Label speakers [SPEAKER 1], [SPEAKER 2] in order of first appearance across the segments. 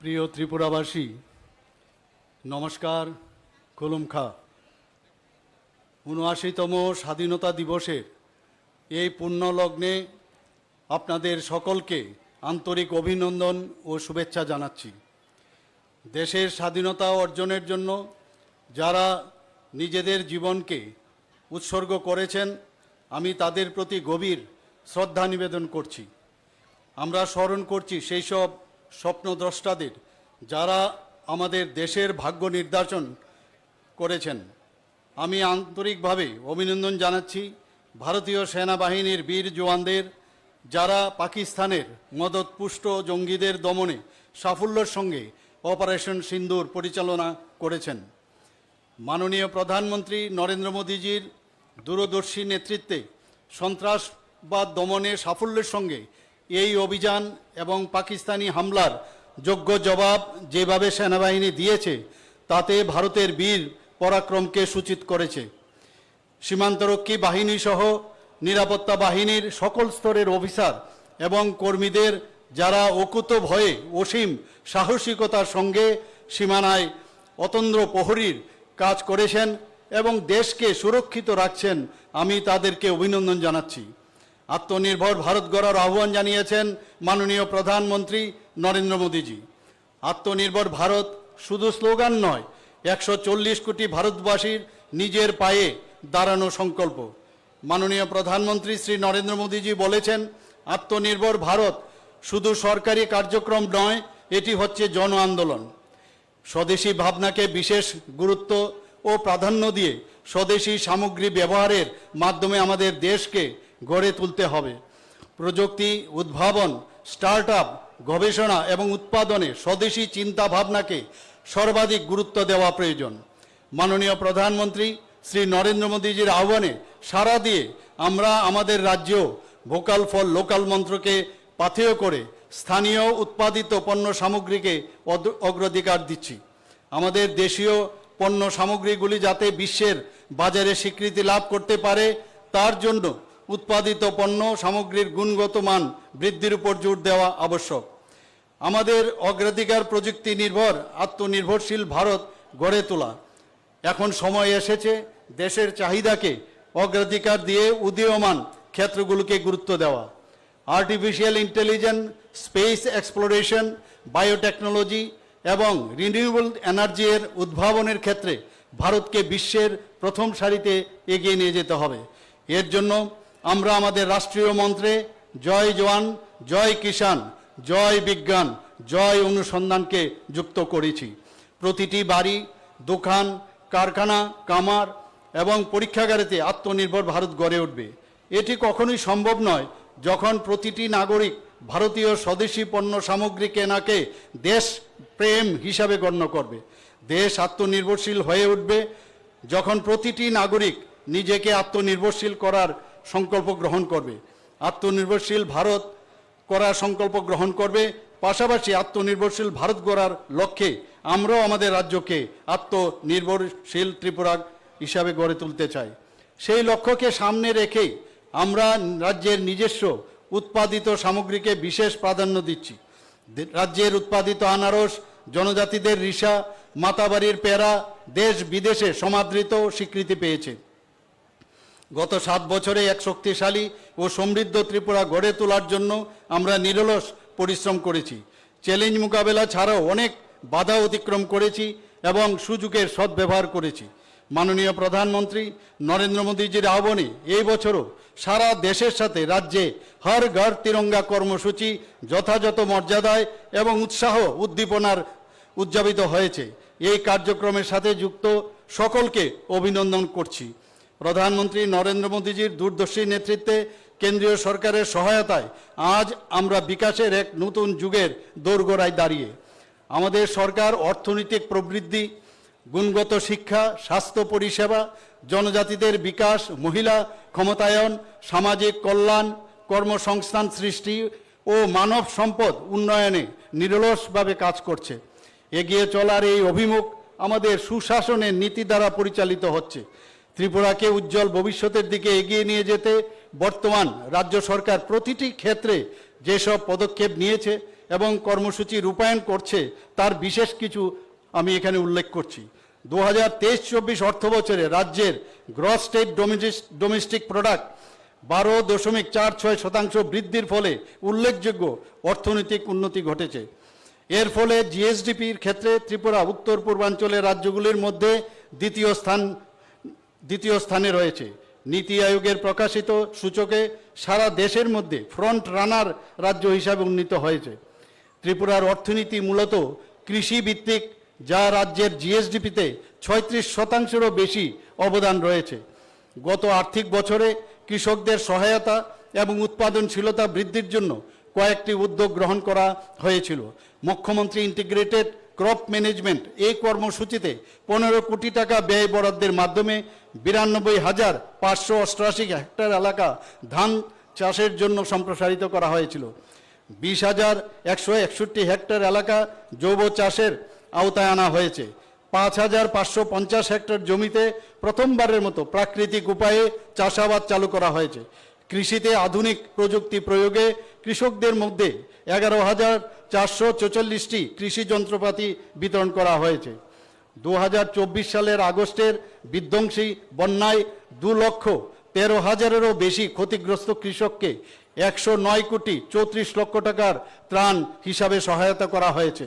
[SPEAKER 1] প্রিয় ত্রিপুরাবাসী, নমস্কার কলমখা উনআশিতম স্বাধীনতা দিবসের এই পুণ্য লগ্নে আপনাদের সকলকে আন্তরিক অভিনন্দন ও শুভেচ্ছা জানাচ্ছি। দেশের স্বাধীনতা অর্জনের জন্য যারা নিজেদের জীবনকে উৎসর্গ করেছেন, আমি তাদের প্রতি গভীর শ্রদ্ধা নিবেদন করছি। আমরা স্মরণ করছি সেই সব স্বপ্নদ্রষ্টাদের, যারা আমাদের দেশের ভাগ্য নির্ধারণ করেছেন। আমি আন্তরিকভাবে অভিনন্দন জানাচ্ছি ভারতীয় সেনাবাহিনীর বীর জওয়ানদের, যারা পাকিস্তানের মদতপুষ্ট জঙ্গিদের দমনে সাফল্যের সঙ্গে অপারেশন সিন্দুর পরিচালনা করেছেন। মাননীয় প্রধানমন্ত্রী নরেন্দ্র মোদীজির দূরদর্শী নেতৃত্বে সন্ত্রাসবাদ দমনে সাফল্যের সঙ্গে এই অভিযান এবং পাকিস্তানি হামলার যোগ্য জবাব যেভাবে সেনাবাহিনী দিয়েছে, তাতে ভারতের বীর পরাক্রমকে সূচিত করেছে। সীমান্তরক্ষী বাহিনী সহ নিরাপত্তা বাহিনীর সকল স্তরের অফিসার এবং কর্মীদের যারা অকুত ভয়ে অসীম সাহসিকতার সঙ্গে সীমানায় অতন্দ্র প্রহরীর কাজ করেছেন এবং দেশকে সুরক্ষিত রাখছেন, আমি তাদেরকে অভিনন্দন জানাচ্ছি। আত্মনির্ভর ভারত গড়ার আহ্বান জানিয়েছেন মাননীয় প্রধানমন্ত্রী নরেন্দ্র মোদীজি। আত্মনির্ভর ভারত শুধু স্লোগান নয়, একশো কোটি ভারতবাসীর নিজের পায়ে দাঁড়ানো সংকল্প। মাননীয় প্রধানমন্ত্রী শ্রী নরেন্দ্র মোদীজি বলেছেন, আত্মনির্ভর ভারত শুধু সরকারি কার্যক্রম নয়, এটি হচ্ছে জন আন্দোলন। স্বদেশী ভাবনাকে বিশেষ গুরুত্ব ও প্রাধান্য দিয়ে স্বদেশী সামগ্রী ব্যবহারের মাধ্যমে আমাদের দেশকে গড়ে তুলতে হবে। প্রযুক্তি, উদ্ভাবন স্টার্ট গবেষণা এবং উৎপাদনে স্বদেশী চিন্তা ভাবনাকে সর্বাধিক গুরুত্ব দেওয়া প্রয়োজন। মাননীয় প্রধানমন্ত্রী শ্রী নরেন্দ্র মোদীজির আহ্বানে সাড়া দিয়ে আমরা আমাদের রাজ্যেও ভোকাল ফর লোকাল মন্ত্রকে পাথেয় করে স্থানীয় উৎপাদিত পণ্য সামগ্রীকে অগ্রাধিকার দিচ্ছি। আমাদের দেশীয় পণ্য সামগ্রীগুলি যাতে বিশ্বের বাজারে স্বীকৃতি লাভ করতে পারে, তার জন্য উৎপাদিত পণ্য সামগ্রীর গুণগত মান বৃদ্ধির উপর জোর দেওয়া আবশ্যক। আমাদের অগ্রাধিকার প্রযুক্তি নির্ভর, আত্মনির্ভরশীল ভারত গড়ে তোলা। এখন সময় এসেছে দেশের চাহিদাকে অগ্রাধিকার দিয়ে উদীয়মান ক্ষেত্রগুলোকে গুরুত্ব দেওয়া। Artificial intelligence space exploration biotechnology এবং রিনিউয়েবল এনার্জি এর উদ্ভাবনের ক্ষেত্রে ভারতকে বিশ্বের প্রথম সারিতে এগিয়ে নিয়ে যেতে হবে। এর জন্য আমরা আমাদের রাষ্ট্রীয় মন্ত্রে জয় জওয়ান, জয় কিষাণ, জয় বিজ্ঞান, জয় অনুসন্ধানকে যুক্ত করেছি। প্রতিটি বাড়ি, দোকান, কারখানা, কামার এবং পরীক্ষাগারেতে আত্মনির্ভর ভারত গড়ে উঠবে। এটি কখনোই সম্ভব নয় যখন প্রতিটি নাগরিক ভারতীয় স্বদেশী পণ্য সামগ্রী কেনাকে দেশ প্রেম হিসাবে গণ্য করবে। দেশ আত্মনির্ভরশীল হয়ে উঠবে যখন প্রতিটি নাগরিক নিজেকে আত্মনির্ভরশীল করার সংকল্প গ্রহণ করবে। আত্মনির্ভরশীল ভারত করার সংকল্প গ্রহণ করবে। পাশাপাশি আত্মনির্ভরশীল ভারত গড়ার লক্ষ্যে আমরাও আমাদের রাজ্যকে আত্মনির্ভরশীল ত্রিপুরা হিসাবে গড়ে তুলতে চাই। সেই লক্ষ্যকে সামনে রেখেই আমরা রাজ্যের নিজস্ব উৎপাদিত সামগ্রীকে বিশেষ প্রাধান্য দিচ্ছি। রাজ্যের উৎপাদিত আনারস, জনজাতিদের রিসা, মাতাবাড়ির পেরা দেশ বিদেশে সমাদৃত স্বীকৃতি পেয়েছে। গত সাত বছরে এক শক্তিশালী ও সমৃদ্ধ ত্রিপুরা গড়ে তোলার জন্য আমরা নিরলস পরিশ্রম করেছি। চ্যালেঞ্জ মোকাবেলা ছাড়াও অনেক বাধা অতিক্রম করেছি এবং সুযোগের সদ্ব্যবহার করেছি। মাননীয় প্রধানমন্ত্রী নরেন্দ্র মোদীজির আহ্বানে এই বছরও সারা দেশের সাথে রাজ্যে হর ঘর তিরঙ্গা কর্মসূচি যথাযথ মর্যাদায় এবং উৎসাহ উদ্দীপনার উদযাপিত হয়েছে। এই কার্যক্রমের সাথে যুক্ত সকলকে অভিনন্দন করছি। প্রধানমন্ত্রী নরেন্দ্র মোদীজির দূরদর্শী নেতৃত্বে কেন্দ্রীয় সরকারের সহায়তায় আজ আমরা বিকাশের এক নতুন যুগের দোরগোড়ায় দাঁড়িয়ে। আমাদের সরকার অর্থনৈতিক প্রবৃদ্ধি, গুণগত শিক্ষা, স্বাস্থ্য পরিষেবা, জনজাতিদের বিকাশ, মহিলা ক্ষমতায়ন, সামাজিক কল্যাণ, কর্মসংস্থান সৃষ্টি ও মানব সম্পদ উন্নয়নে নিরলসভাবে কাজ করছে। এগিয়ে চলার এই অভিমুখ আমাদের সুশাসনের নীতি দ্বারা পরিচালিত হচ্ছে। ত্রিপুরাকে উজ্জ্বল ভবিষ্যতের দিকে এগিয়ে নিয়ে যেতে বর্তমান রাজ্য সরকার প্রতিটি ক্ষেত্রে যেসব পদক্ষেপ নিয়েছে এবং কর্মসূচি রূপায়ণ করছে, তার বিশেষ কিছু আমি এখানে উল্লেখ করছি। দু হাজার তেইশ চব্বিশ অর্থ বছরে রাজ্যের গ্রস স্টেট ডোমেস্টিক প্রোডাক্ট বারো দশমিক চার ছয় শতাংশ বৃদ্ধির ফলে উল্লেখযোগ্য অর্থনৈতিক উন্নতি ঘটেছে। এর ফলে জিএসডিপির ক্ষেত্রে ত্রিপুরা উত্তর পূর্বাঞ্চলের রাজ্যগুলির মধ্যে দ্বিতীয় স্থান দ্বিতীয় স্থানে রয়েছে। নীতি আয়োগের প্রকাশিত সূচকে সারা দেশের মধ্যে ফ্রন্ট রানার রাজ্য হিসাবে উন্নীত হয়েছে। ত্রিপুরার অর্থনীতি মূলত কৃষি ভিত্তিক যা রাজ্যের জিএসডিপিতে ছয়ত্রিশ শতাংশেরও বেশি অবদান রয়েছে। গত আর্থিক বছরে কৃষকদের সহায়তা এবং উৎপাদনশীলতা বৃদ্ধির জন্য কয়েকটি উদ্যোগ গ্রহণ করা হয়েছিল। মুখ্যমন্ত্রী ইন্টিগ্রেটেড ক্রপ ম্যানেজমেন্ট এই কর্মসূচিতে পনেরো কোটি টাকা ব্যয় বরাদ্দের মাধ্যমে বিরানব্বই হাজার পাঁচশো অষ্টআশি হেক্টর এলাকা ধান চাষের জন্য সম্প্রসারিত করা হয়েছিল। বিশ হাজার একশো একষট্টি হেক্টর এলাকা জৈব চাষের আওতায় আনা হয়েছে। পাঁচ হাজার পাঁচশো পঞ্চাশ হেক্টর জমিতে প্রথমবারের মতো প্রাকৃতিক উপায়ে চাষাবাদ চালু করা হয়েছে। কৃষিতে আধুনিক প্রযুক্তি প্রয়োগে কৃষকদের মধ্যে এগারো হাজার চারশো চৌচল্লিশটি কৃষি যন্ত্রপাতি বিতরণ করা হয়েছে। দু হাজার চব্বিশ সালের আগস্টের বিধ্বংসী বন্যায় দু লক্ষ তেরো হাজারেরও বেশি ক্ষতিগ্রস্ত কৃষককে একশো নয় কোটি চৌত্রিশ লক্ষ টাকার ত্রাণ হিসাবে সহায়তা করা হয়েছে।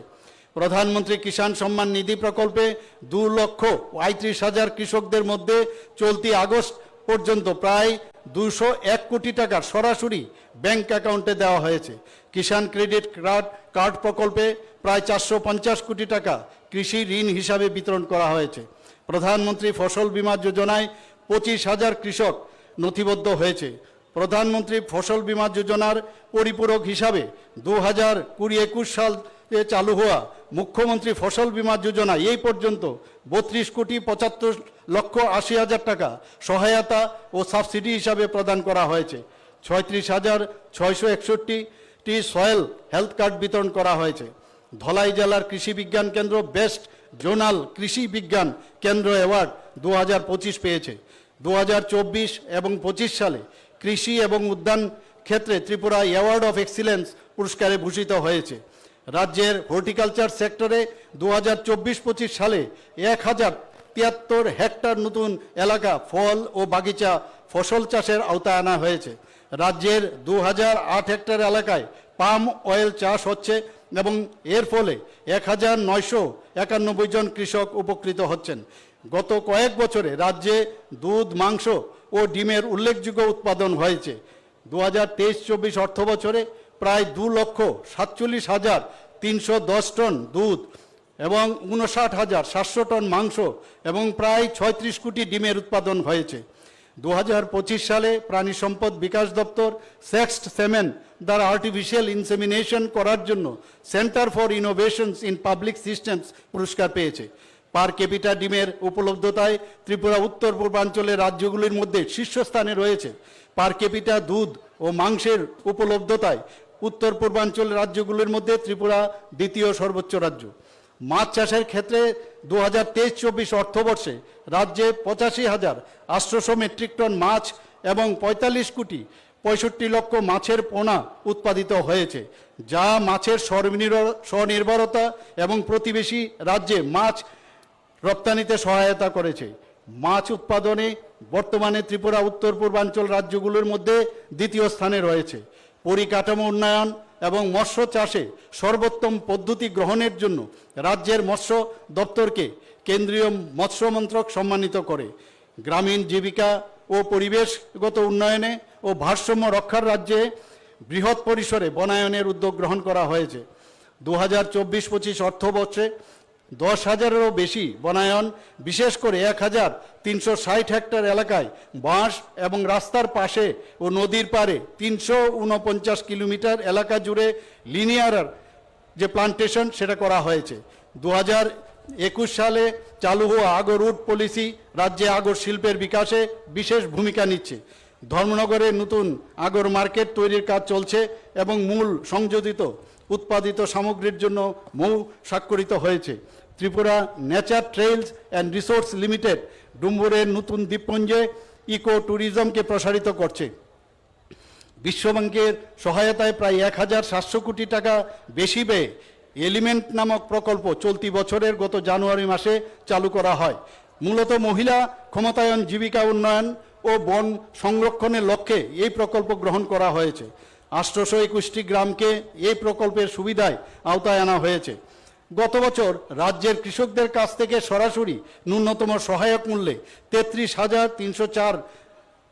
[SPEAKER 1] প্রধানমন্ত্রী কিষাণ সম্মান নিধি প্রকল্পে দু লক্ষ পঁয়ত্রিশ হাজার কৃষকদের মধ্যে চলতি আগস্ট পর্যন্ত প্রায় দুশো এক কোটি টাকা সরাসরি ব্যাংক অ্যাকাউন্টে দেওয়া হয়েছে। কিষাণ ক্রেডিট কার্ড কার্ড প্রকল্পে প্রায় চারশো পঞ্চাশ কোটি টাকা কৃষি ঋণ হিসাবে বিতরণ করা হয়েছে। প্রধানমন্ত্রী ফসল বীমা যোজনায় পঁচিশ হাজার কৃষক নথিবদ্ধ হয়েছে। প্রধানমন্ত্রী ফসল বীমা যোজনার পরিপূরক হিসাবে দু হাজার কুড়ি একুশ সালে চালু হওয়া মুখ্যমন্ত্রী ফসল বীমা যোজনা এই পর্যন্ত বত্রিশ কোটি পঁচাত্তর লক্ষ আশি হাজার টাকা সহায়তা ও সাবসিডি হিসাবে প্রদান করা হয়েছে। ছয়ত্রিশ হাজার ছয়শো একষট্টিটি সয়েল হেলথ কার্ড বিতরণ করা হয়েছে। ধলাই জেলার কৃষি বিজ্ঞান কেন্দ্র বেস্ট জোনাল কৃষি বিজ্ঞান কেন্দ্র অ্যাওয়ার্ড দু হাজার পঁচিশ পেয়েছে। দু হাজার চব্বিশ এবং পঁচিশ সালে কৃষি এবং উদ্যান ক্ষেত্রে ত্রিপুরা অ্যাওয়ার্ড অফ এক্সিলেন্স পুরস্কারে ভূষিত হয়েছে। রাজ্যের হর্টিকালচার সেক্টরে দু হাজার চব্বিশ পঁচিশ সালে এক হাজার তিয়াত্তর হেক্টর নতুন এলাকা, ফল ও বাগিচা, ফসল চাষের আওতায় আনা হয়েছে। রাজ্যের দু হাজার আট হেক্টর এলাকায় পাম অয়েল চাষ হচ্ছে এবং এর ফলে এক হাজার নয়শো একানব্বই জন কৃষক উপকৃত হচ্ছেন। গত কয়েক বছরে রাজ্যে দুধ, মাংস ও ডিমের উল্লেখযোগ্য উৎপাদন হয়েছে। দু হাজার তেইশ চব্বিশ অর্থ বছরে প্রায় দু লক্ষ সাতচল্লিশ হাজার তিনশো দশ টন দুধ এবং উনষাট হাজার সাতশো টন মাংস এবং প্রায় ছয়ত্রিশ কোটি ডিমের উৎপাদন হয়েছে। দু হাজার পঁচিশ সালে প্রাণী সম্পদ বিকাশ দপ্তর সেক্সট সেমেন দ্বারা আর্টিফিশিয়াল ইনসেমিনেশন করার জন্য centre for innovations in public systems পুরস্কার পেয়েছে। পার ক্যাপিটা ডিমের উপলব্ধতায় ত্রিপুরা উত্তর পূর্বাঞ্চলের রাজ্যগুলির মধ্যে শীর্ষস্থানে রয়েছে। পার ক্যাপিটা দুধ ও মাংসের উপলব্ধতায় উত্তর পূর্বাঞ্চলের রাজ্যগুলির মধ্যে ত্রিপুরা দ্বিতীয় সর্বোচ্চ রাজ্য। মাছ চাষের ক্ষেত্রে দু হাজার তেইশ চব্বিশ অর্থবর্ষে রাজ্যে পঁচাশি হাজার আটশোশো মেট্রিক টন মাছ এবং পঁয়তাল্লিশ কোটি পঁয়ষট্টি লক্ষ মাছের পোনা উৎপাদিত হয়েছে, যা মাছের স্বনির্ভরতা এবং প্রতিবেশী রাজ্যে মাছ রপ্তানিতে সহায়তা করেছে। মাছ উৎপাদনে বর্তমানে ত্রিপুরা, উত্তর পূর্বাঞ্চল রাজ্যগুলোর মধ্যে দ্বিতীয় স্থানে রয়েছে। পরিকাঠামো উন্নয়ন এবং মৎস্য চাষে সর্বোত্তম পদ্ধতি গ্রহণের জন্য রাজ্যের মৎস্য দপ্তরকে কেন্দ্রীয় মৎস্য মন্ত্রক সম্মানিত করে। গ্রামীণ জীবিকা ও পরিবেশগত উন্নয়নে ও ভারসাম্য রক্ষার রাজ্যে বৃহৎ পরিসরে বনায়নের উদ্যোগ গ্রহণ করা হয়েছে। দু হাজার চব্বিশ পঁচিশ অর্থবর্ষে দশ হাজারেরও বেশি বনায়ন, বিশেষ করে এক হাজার তিনশো ষাট হেক্টর এলাকায় বাঁশ এবং রাস্তার পাশে ও নদীর পাড়ে তিনশো উনপঞ্চাশ কিলোমিটার এলাকা জুড়ে লিনিয়ার যে প্লান্টেশন সেটা করা হয়েছে। দু একুশ সালে চালু হওয়া আগর রুট পলিসি রাজ্যে আগর শিল্পের বিকাশে বিশেষ ভূমিকা নিচ্ছে। ধর্মনগরে নতুন আগর মার্কেট তৈরির কাজ চলছে এবং মূল সংযোজিত, উৎপাদিত সামগ্রীর জন্য মৌ স্বাক্ষরিত হয়েছে। Tripura nature trails and resource limited ডুম্বুরের নতুন দ্বীপপুঞ্জে ইকো ট্যুরিজমকে প্রসারিত করছে। বিশ্বব্যাংকের সহায়তায় প্রায় এক হাজার সাতশো কোটি টাকা বেশি ব্যয়ে এলিমেন্ট নামক প্রকল্প চলতি বছরের গত জানুয়ারি মাসে চালু করা হয়। মূলত মহিলা ক্ষমতায়ন জীবিকা উন্নয়ন ও বন সংরক্ষণের লক্ষ্যে এই প্রকল্প গ্রহণ করা হয়েছে। আষ্টশো একুশটি গ্রামকে এই প্রকল্পের সুবিধায় আওতায় আনা হয়েছে। গত বছর রাজ্যের কৃষকদের কাছ থেকে সরাসরি ন্যূনতম সহায়ক মূল্যে তেত্রিশ হাজার তিনশো চার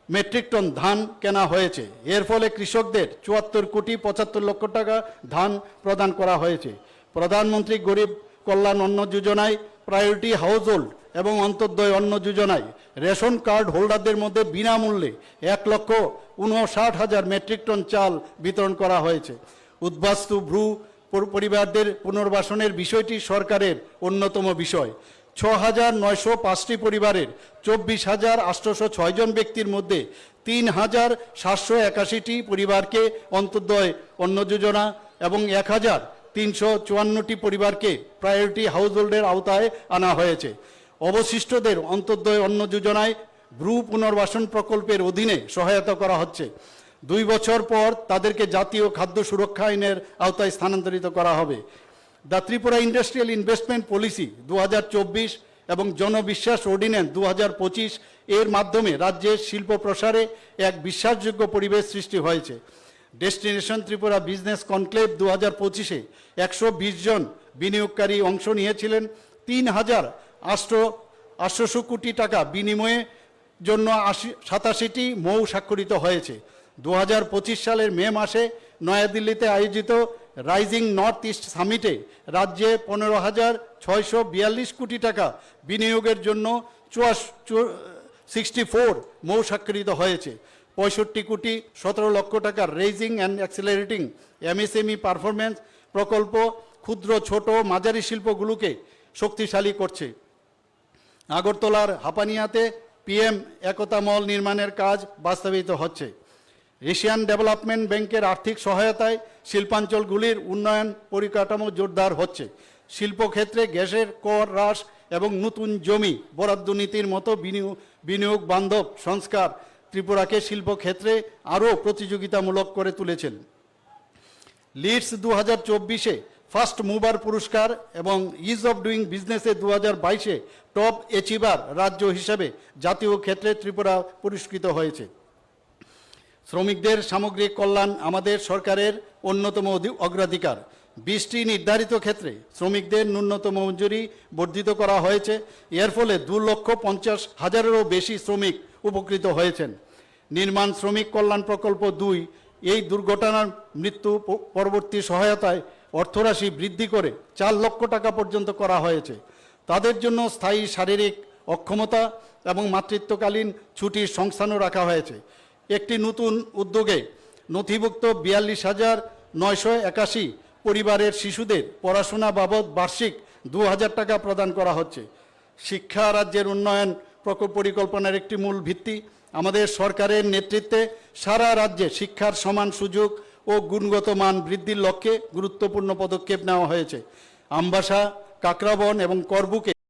[SPEAKER 1] মেট্রিক টন ধান কেনা হয়েছে। এর ফলে কৃষকদের চুয়াত্তর কোটি পঁচাত্তর লক্ষ টাকা ধান প্রদান করা হয়েছে। প্রধানমন্ত্রী গরিব কল্যাণ অন্ন যোজনায় প্রায়োরিটি হাউস হোল্ড এবং অন্তর্দয় অন্ন যোজনায় রেশন কার্ড হোল্ডারদের মধ্যে বিনামূল্যে এক লক্ষ উনষাট হাজার মেট্রিক টন চাল বিতরণ করা হয়েছে। উদ্বাস্তু ভ্রু পরিবারদের পুনর্বাসনের বিষয়টি সরকারের অন্যতম বিষয়। ছ হাজার নয়শো পাঁচটি পরিবারের চব্বিশ হাজার আটশোশো ছয়জন ব্যক্তির মধ্যে তিন হাজার সাতশো একাশিটি পরিবারকে অন্তর্দয় অন্ন যোজনা এবং এক হাজার তিনশো চুয়ান্নটি পরিবারকে প্রায়োরিটি হাউসহোল্ডের আওতায় আনা হয়েছে। অবশিষ্টদের অন্তর্দয় অন্ন যোজনায় ব্রু পুনর্বাসন প্রকল্পের অধীনে সহায়তা করা হচ্ছে। দুই বছর পর তাদেরকে জাতীয় খাদ্য সুরক্ষা আইনের আওতায় স্থানান্তরিত করা হবে। The Tripura industrial investment policy দু হাজার চব্বিশ এবং জনবিশ্বাস অর্ডিন্যান্স দু পঁচিশ এর মাধ্যমে রাজ্যের শিল্প প্রসারে এক বিশ্বাসযোগ্য পরিবেশ সৃষ্টি হয়েছে। ডেস্টিনেশন ত্রিপুরা বিজনেস কনক্লেভ দু হাজার পঁচিশে একশো বিশ জন বিনিয়োগকারী অংশ নিয়েছিলেন। তিন হাজার আষ্ট আটশোশো কোটি টাকা বিনিময়ে জন্য আশি সাতাশিটি মৌ স্বাক্ষরিত হয়েছে। দু হাজার পঁচিশ সালের মে মাসে নয়াদিল্লিতে আয়োজিত রাইজিং নর্থ ইস্ট সামিটে রাজ্যে পনেরো হাজার ছয়শো বিয়াল্লিশ কোটি টাকা বিনিয়োগের জন্য চুয়াশ সিক্সটি ফোর মৌ স্বাক্ষরিত হয়েছে। পঁয়ষট্টি কোটি সতেরো লক্ষ টাকার raising and accelerating MSME performance প্রকল্প ক্ষুদ্র, ছোট, মাঝারি শিল্পগুলোকে শক্তিশালী করছে। আগরতলার হাপানিয়াতে পিএম একতা মল নির্মাণের কাজ বাস্তবায়িত হচ্ছে। এশিয়ান ডেভেলপমেন্ট ব্যাংকের আর্থিক সহায়তায় শিল্পাঞ্চলগুলির উন্নয়ন পরিকাঠামো জোরদার হচ্ছে। শিল্পক্ষেত্রে গ্যাসের কর হ্রাস এবং নতুন জমি বরাদ্দ নীতির মতো বিনিয়োগ বিনিয়োগ বান্ধব সংস্কার ত্রিপুরাকে শিল্পক্ষেত্রে আরও প্রতিযোগিতামূলক করে তুলেছেন। লিডস দু হাজার চব্বিশে ফার্স্ট মুভার পুরস্কার এবং ইজ অফ ডুইং বিজনেসে দু হাজার বাইশে টপ অ্যাচিভার রাজ্য হিসেবে জাতীয় ক্ষেত্রে ত্রিপুরা পুরস্কৃত হয়েছে। শ্রমিকদের সামগ্রিক কল্যাণ আমাদের সরকারের অন্যতম অগ্রাধিকার। বিশটি নির্ধারিত ক্ষেত্রে শ্রমিকদের ন্যূনতম মজুরি বর্ধিত করা হয়েছে। এর ফলে দু লক্ষ পঞ্চাশ হাজারেরও বেশি শ্রমিক উপকৃত হয়েছেন। নির্মাণ শ্রমিক কল্যাণ প্রকল্প দুই, এই দুর্ঘটনার মৃত্যু পরবর্তী সহায়তায় অর্থরাশি বৃদ্ধি করে চার লক্ষ টাকা পর্যন্ত করা হয়েছে। তাদের জন্য স্থায়ী শারীরিক অক্ষমতা এবং মাতৃত্বকালীন ছুটির সংস্থানও রাখা হয়েছে। একটি নতুন উদ্যোগে নথিভুক্ত বিয়াল্লিশ হাজার নয়শো একাশি পরিবারের শিশুদের পড়াশোনা বাবদ বার্ষিক দু হাজার টাকা প্রদান করা হচ্ছে। শিক্ষা রাজ্যের উন্নয়ন প্রকল্প পরিকল্পনার একটি মূল ভিত্তি। আমাদের সরকারের নেতৃত্বে সারা রাজ্যে শিক্ষার সমান সুযোগ ও গুণগত মান বৃদ্ধির লক্ষ্যে গুরুত্বপূর্ণ পদক্ষেপ নেওয়া হয়েছে। আমবাসা, কাকরাবন এবং করবুকে